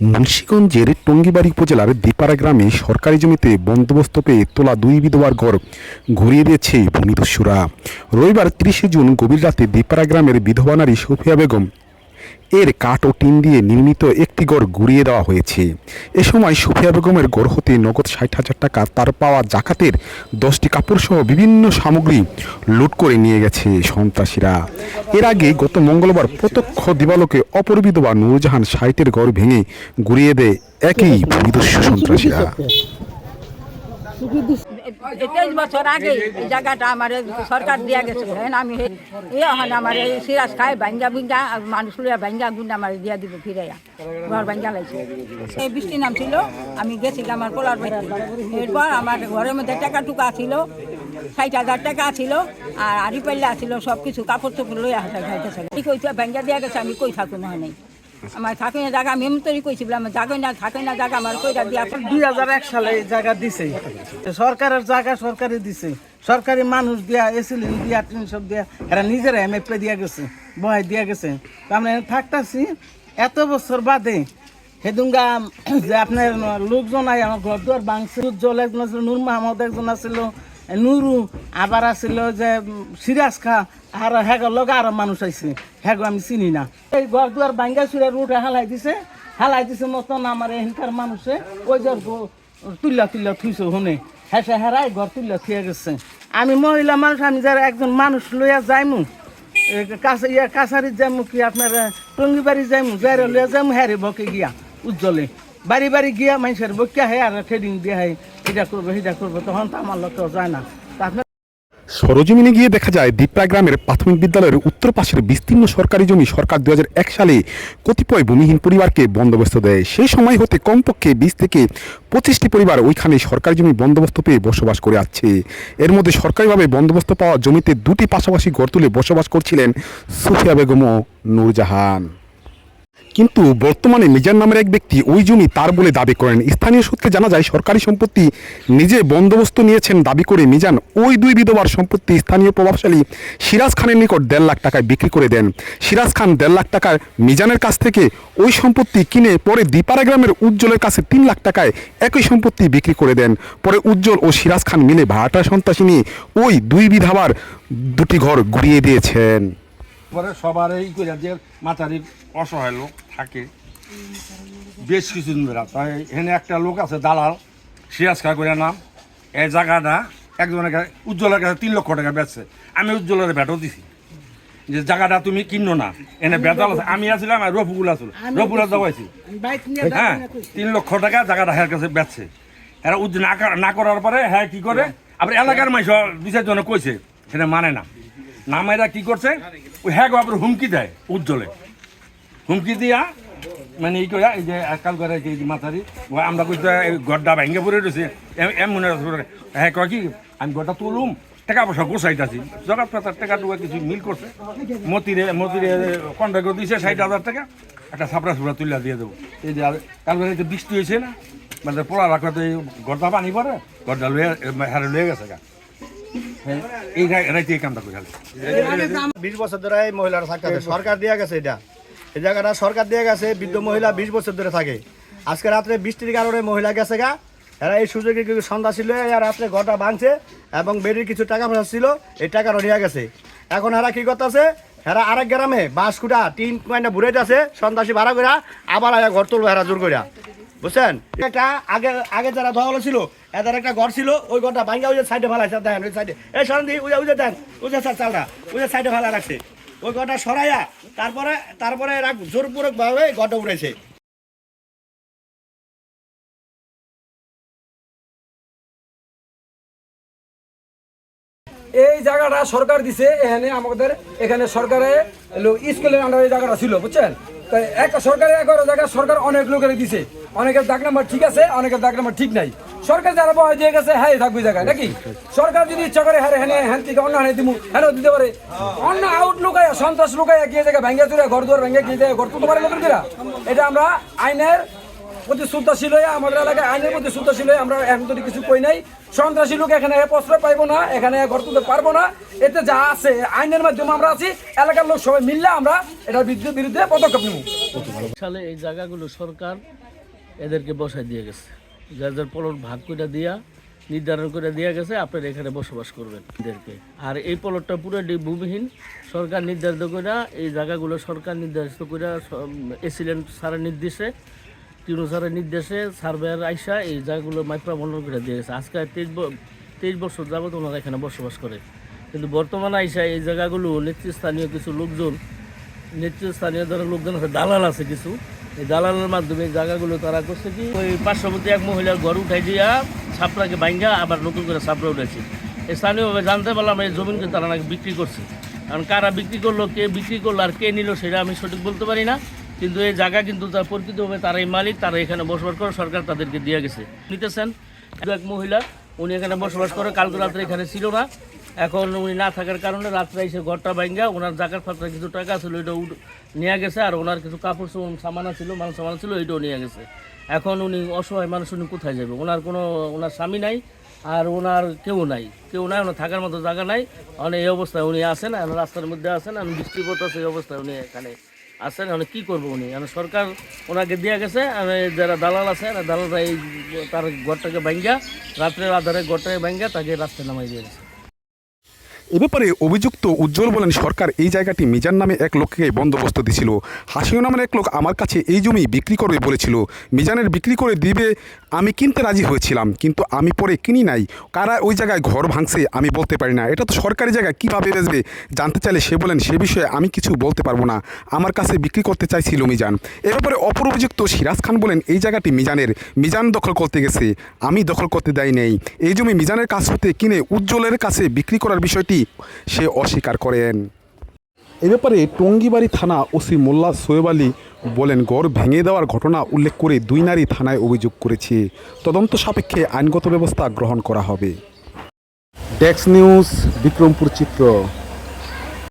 মুন্সীগঞ্জের টঙ্গিবাড়ি উপজেলার দিপাড়া গ্রামে সরকারি জমিতে বন্দোবস্ত পেয়ে তোলা দুই বিধবার ঘর ঘুরিয়ে দিয়েছে ভূমিদস্যুরা রবিবার তিরিশে জুন গভীর রাতে দীপাড়া গ্রামের বিধবা নারী সফিয়া বেগম এর কাঠ ও টিন দিয়ে নির্মিত একটি গড় গুড়িয়ে দেওয়া হয়েছে। এ সময় সুফিয়া বেগমের গড় হতে নগদ ষাট হাজার টাকা তার পাওয়া জাকাতের দশটি কাপড় সহ বিভিন্ন সামগ্রী লুট করে নিয়ে গেছে সন্ত্রাসীরা। এর আগে গত মঙ্গলবার প্রত্যক্ষ দিবালোকে অপর বা নূরজাহান ষাটের গড় ভেঙে গুড়িয়ে দেয় একই ভূমিদস্যু সন্ত্রাসীরা। তেইশ বছর আগে এই জায়গাটা আমার সরকার দিয়া গেছে। হ্যাঁ আমি ইয়ে আমার এই সিরাজ খাই ভাঙ্গা মানুষ ভাঙ্গা গুন্ডা আমার দিয়া দিব, ফিরাইয়া। ঘর ভাঙ্গা লাগছে এই বৃষ্টি নাম ছিল আমি গেছিলাম আমার পোলার বাড়ি এরপর আমার ঘরের মধ্যে টাকা টুকা ছিল ষাট হাজার টাকা ছিল আর আড়ি পাল্লা ছিল সব কিছু কাপড় চোপড় লইয়া হাতে খাইতেছে। কি কইছে ভাঙ্গা দিয়া গেছে, আমি কই থাকুন হয় নাই আমার থাকি না জায়গা, আমি এমতরি কইছিলাম জাগই না থাকি না জায়গা, আমার কইরা দিয়া দুই হাজার এক সালে এই জায়গা দিছে। সরকারের জায়গা সরকারি দিছে। সরকারি মানুষ দিয়া এসিলিন দিয়া, টিন সব দিয়া, এরা নিজেরা এমএফপি দিয়া গেছে, বহাই দিয়া গেছে। তো আমরা থাকতাছি, এত বছর বাদে হেদুঙ্গা, যে আপনার লোকজন আই আমার ঘর দুয়ার বাংছে উজ্জ্বল একজন আছিল নূর মাহমদ একজন আছিল নুরু আবার আছিল যে সিরাজ খা আর হ্যাগো লগা আরও মানুষ আইছে হ্যাগো আমি চিনি না। এই ঘর দুয়ার বাঙ্গা সুরে রুটে হালাই দিছে। হালাই দিছে মতন আমার এখানকার মানুষে ওই যে গ- তুল্লা থুইছে হনে হেসে হেরাই ঘর তুল্লা থুয়ে গেছে। আমি মহিলা মানুষ আমি যারা একজন মানুষ লইয়া যাইমু। এ, কাছা কাছারিত যাইমু কি আপনার টঙ্গি বাড়ি যাইমু যাইরে লইয়া যাইমু হ্যারে বকে গিয়া উজ্জ্বলে। বাড়ি বাড়ি গিয়া মানুষের বকিয়া হে আর ট্রেডিং দিয়ে হে এটা করব সেটা করব, তখন তো আমার লোক যায় না। সরজমিনে গিয়ে দেখা যায় দীপড়া গ্রামের প্রাথমিক বিদ্যালয়ের উত্তর পাশের বিস্তীর্ণ সরকারি জমি সরকার দু সালে কতিপয় ভূমিহীন পরিবারকে বন্দোবস্ত দেয়। সেই সময় হতে কমপক্ষে বিশ থেকে পঁচিশটি পরিবার ওইখানে সরকারি জমি বন্দোবস্ত পেয়ে বসবাস করে আসছে। এর মধ্যে সরকারিভাবে বন্দোবস্ত পাওয়া জমিতে দুটি পাশাপাশি গড় তুলে বসবাস করছিলেন সুফিয়া বেগম ও নূরজাহান। কিন্তু বর্তমানে মিজান নামের এক ব্যক্তি ওই জমি তার বলে দাবি করেন। স্থানীয় সূত্রে জানা যায়, সরকারি সম্পত্তি নিজে বন্দোবস্ত নিয়েছেন দাবি করে মিজান ওই দুই বিধবার সম্পত্তি স্থানীয় প্রভাবশালী সিরাজ খানের নিকট দেড় লাখ টাকায় বিক্রি করে দেন। সিরাজ খান দেড় লাখ টাকার মিজানের কাছ থেকে ওই সম্পত্তি কিনে পরে দীপারা গ্রামের উজ্জ্বলের কাছে তিন লাখ টাকায় একই সম্পত্তি বিক্রি করে দেন। পরে উজ্জ্বল ও সিরাজ খান মিলে ভাড়াটা সন্ত্রাসী নিয়ে ওই দুই বিধাবার দুটি ঘর ঘুরিয়ে দিয়েছেন। পরে সবার এই করে যে মাথারি অসহায় লোক থাকে। বেশ কিছুদিন ধরে। তাই এখানে একটা লোক আছে দালাল। সিরাজ খা করে নাম এই জায়গাটা একজনের কাছে উজ্জ্বলের কাছে তিন লক্ষ টাকা বেচছে। আমি উজ্জ্বলের ভেটও দিছি। যে জায়গাটা তুমি কিনো না। এনে বেতাল আছে। আমি আসছিলাম আর রফুকুল আসল রফুকুল বাইক হ্যাঁ তিন লক্ষ টাকা জায়গাটা হ্যার কাছে বেচছে। এরা উজ্জ না না করার পরে হ্যাঁ কি করে? আবার এলাকার মাইস দুই চারজনে কইছে। সেটা মানে না। না মাইরা কি করছে? ওই হ্যাঁ আবার হুমকি দেয় উজ্জ্বলে। হুমকি দিয়া মানে এই করে এই যে কাল করে যে মাথারি আমরা এই গড্ডা ভেঙে পড়ে রয়েছে এম- মনে হ্যাঁ কয় কি, আমি গড্ডা তুলুম, টাকা পয়সা গোসাইতাছি জগৎ পাতার টাকা টুকা কিছু মিল করছে। মতিরে মতিরে কন্ট্রাক্ট দিয়েছে ষাট হাজার টাকা, একটা ছাপড়া ছুপড়া তুলে দিয়ে দেবো। এই যে আর, কাল করে এই যে বৃষ্টি হয়েছে না মানে পোড়া রাখা তো এই গড্ডা পানি পরে গড্ডা লয়ে হ্যাঁ লয়ে গেছে গা। সরকার দিয়ে গেছে বৃদ্ধ মহিলা বিশ বছর ধরে থাকে। আজকে রাত্রে বৃষ্টির কারণে মহিলা গেছে গা। এই রাত্রে ঘরটা ভাঙছে এবং বেরির কিছু টাকা পয়সা ছিল, এই টাকাটা নিয়ে গেছে। এখন এরা কি করতেছে, এরা আরেক গ্রামে বাঁশ কুটা টিন কুয়াইনা বুড়ে আছে সন্ত্রাসী ভাড়া করে আবার আয়া ঘর তুলবো, এরা জোর করে বুঝছেন? এটা আগে আগে যারা ধরা ছিল, এদের একটা ঘর ছিল, ওই ঘরটা ওই সাইডে ভালো আছে দেন ওই সাইডে এই স্যার চালটা সাইডে ভালো রাখছে ওই ঘরটা সরাইয়া তারপরে তারপরে এরা ঘরটা উঠেছে এই জায়গাটা সরকার দিছে, এখানে আমাদের এখানে সরকারে স্কুলের আন্ডারে জায়গাটা ছিল, বুঝছেন? তো এক সরকারের এগারো জায়গা সরকার অনেক লোকের দিছে। অনেকের দাগ নাম্বার ঠিক আছে, অনেকের দাগ নাম্বার ঠিক নাই। সরকার যারা বয় দিয়ে গেছে হ্যাঁ থাকবে জায়গায়, নাকি? সরকার যদি ইচ্ছা করে হ্যাঁ হ্যাঁ হ্যাঁ থেকে অন্য হ্যাঁ দিমু হ্যাঁ দিতে পারে। অন্য আউট লুকায় সন্ত্রাস লুকায় গিয়ে জায়গায় ভেঙে চুরে ঘর দুয়ার ভেঙে গিয়ে জায়গায় ঘর তুলতে পারে লোকের এটা আমরা আইনের প্রতি শ্রদ্ধাশীল হয়ে আমাদের এলাকায় আইনের প্রতি শ্রদ্ধাশীল হয়ে আমরা এখন তো কিছু কই নাই, সন্ত্রাসী লোক এখানে প্রশ্রয় পাইবো না, এখানে ঘর তুলতে পারব না। এতে যা আছে, আইনের মাধ্যমে আমরা আছি, এলাকার লোক সবাই মিললে আমরা এটার বিরুদ্ধে বিরুদ্ধে পদক্ষেপ নেব। সালে এই জায়গাগুলো সরকার এদেরকে বসায় দিয়ে গেছে। যার যার প্লট ভাগ করে দিয়া, নির্ধারণ করে দেওয়া গেছে, আপনারা এখানে বসবাস করবেন এদেরকে। আর এই প্লটটা পুরোটি ভূমিহীন। সরকার নির্ধারিত করে এই জায়গাগুলো সরকার নির্ধারিত করে এসিলেন্ট স্যারের নির্দেশে স্যারের নির্দেশে সার্ভেয়ার আইসা এই জায়গাগুলো মাইক্রো মন্ডল করে দিয়ে গেছে। আজকে তেইশ তেইশ বছর যাবত ওনারা এখানে বসবাস করে। কিন্তু বর্তমানে আইসা এই জায়গাগুলো নেতৃস্থানীয় কিছু লোকজন, নেতৃস্থানীয় ধরো লোকজন আছে, দালাল আছে কিছু। এই দালালের মাধ্যমে এই জায়গাগুলো তারা করছে কি, ওই পার্শ্ববর্তী এক মহিলার ঘর উঠাই দিয়া ছাপড়াকে ভাঙ্গা আবার নতুন করে ছাপড়া উঠেছে স্থানীয়ভাবে জানতে পারলাম এই জমিনকে তারা নাকি বিক্রি করছে। কারণ কারা বিক্রি করল, কে বিক্রি করল আর কে নিল সেটা আমি সঠিক বলতে পারি না। কিন্তু এই জায়গা কিন্তু তার প্রকৃতভাবে তারাই মালিক, তারা এখানে বসবাস করে, সরকার তাদেরকে দিয়ে গেছে। নিতেছেন। এক মহিলা, উনি এখানে বসবাস করে, কালকে রাত্রে এখানে ছিল না। এখন উনি না থাকার কারণে রাত্রে এসে ঘরটা ভাঙ্গা ওনার জাকার ফাত্রা কিছু টাকা ছিল উঠ- নিয়ে গেছে। আর ওনার কিছু কাপড় সামানা ছিল, মাল সামানা ছিল, ওইটাও নিয়ে গেছে। এখন উনি অসহায় মানুষ, উনি কোথায় যাবে? ওনার কোনো, ওনার স্বামী নাই, আর ওনার কেউ নাই। কেউ নাই, ওনার থাকার মতো জায়গা নাই। অনেক এই অবস্থায় উনি আসেন এখন রাস্তার মধ্যে আসেন আমি বৃষ্টি পড়তেছে, এই অবস্থায় উনি এখানে আসেন মানে কি করব উনি? এখন সরকার ওনাকে দিয়ে গেছে আর এই যারা দালাল আছে, দালালরা এই তার ঘরটাকে ভাঙ্গা, রাত্রের আধারে ঘরটাকে ভাঙ্গা, তাকে রাস্তায় নামাই দিয়ে গেছে। এ ব্যাপারে অভিযুক্ত উজ্জ্বল বলেন, সরকার এই জায়গাটি মিজান নামে এক লোককে বন্দোবস্ত দিছিল। হাসিও নামের এক লোক আমার কাছে এই জমি বিক্রি করবে বলেছিল, মিজানের বিক্রি করে দিবে, আমি কিনতে রাজি হয়েছিলাম, কিন্তু আমি পরে কিনি নাই। কারা ওই জায়গায় ঘর ভাঙছে, আমি বলতে পারি না। এটা তো সরকারি জায়গা কীভাবে বেচবে? জানতে চাইলে সে বলেন, সে বিষয়ে আমি কিছু বলতে পারব না। আমার কাছে বিক্রি করতে চাইছিল মিজান। এ ব্যাপারে অপর অভিযুক্ত সিরাজ খান বলেন, এই জায়গাটি মিজানের। মিজান দখল করতে গেছে। আমি দখল করতে দেয় নেই এই জমি মিজানের কাছ হতে কিনে উজ্জ্বলের কাছে বিক্রি করার বিষয়টি সে অস্বীকার করেন। এ ব্যাপারে টঙ্গিবাড়ি থানা ওসি মোল্লা সোয়েব আলী বলেন গড় ভেঙে দেওয়ার ঘটনা উল্লেখ করে দুই নারী থানায় অভিযোগ করেছে। তদন্ত সাপেক্ষে আইনগত ব্যবস্থা গ্রহণ করা হবে। ডেক্স নিউজ বিক্রমপুর চিত্র।